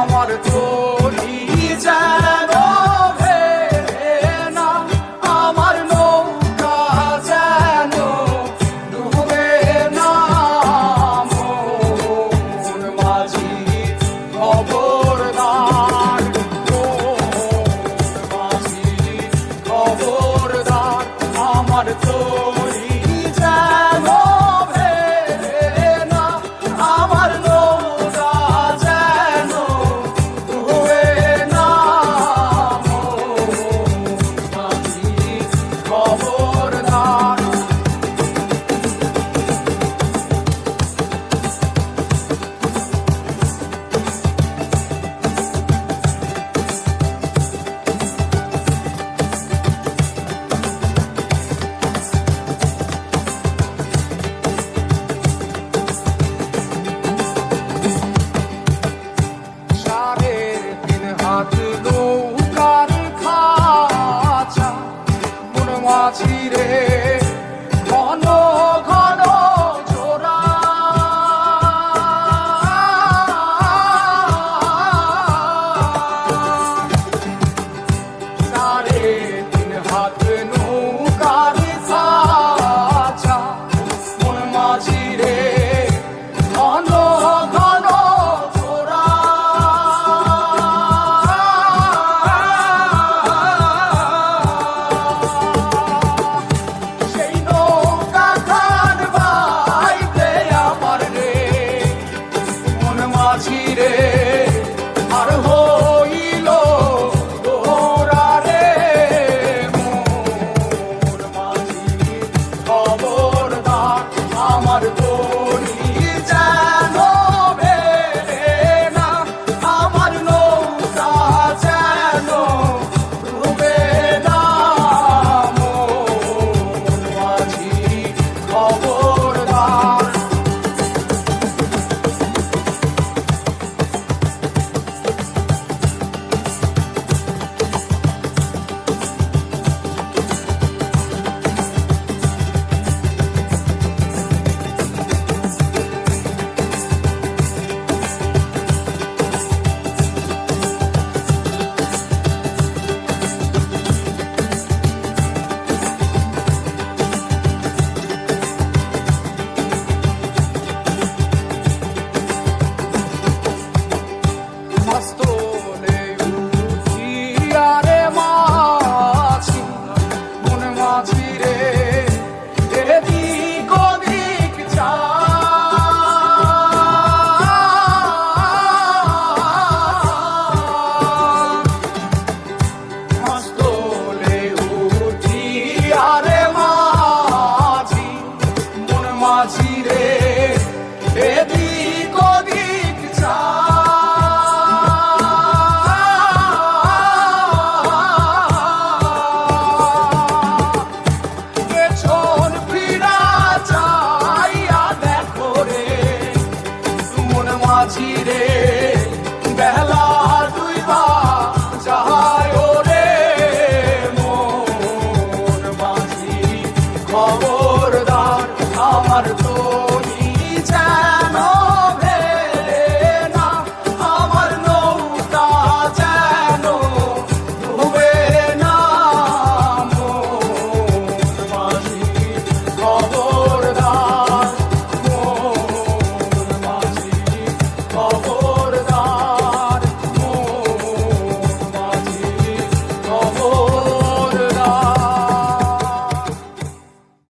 আমার চলি যায় আছি রে। চিরে বেলা দুই বা যাহায় রে মন মাঝি খবর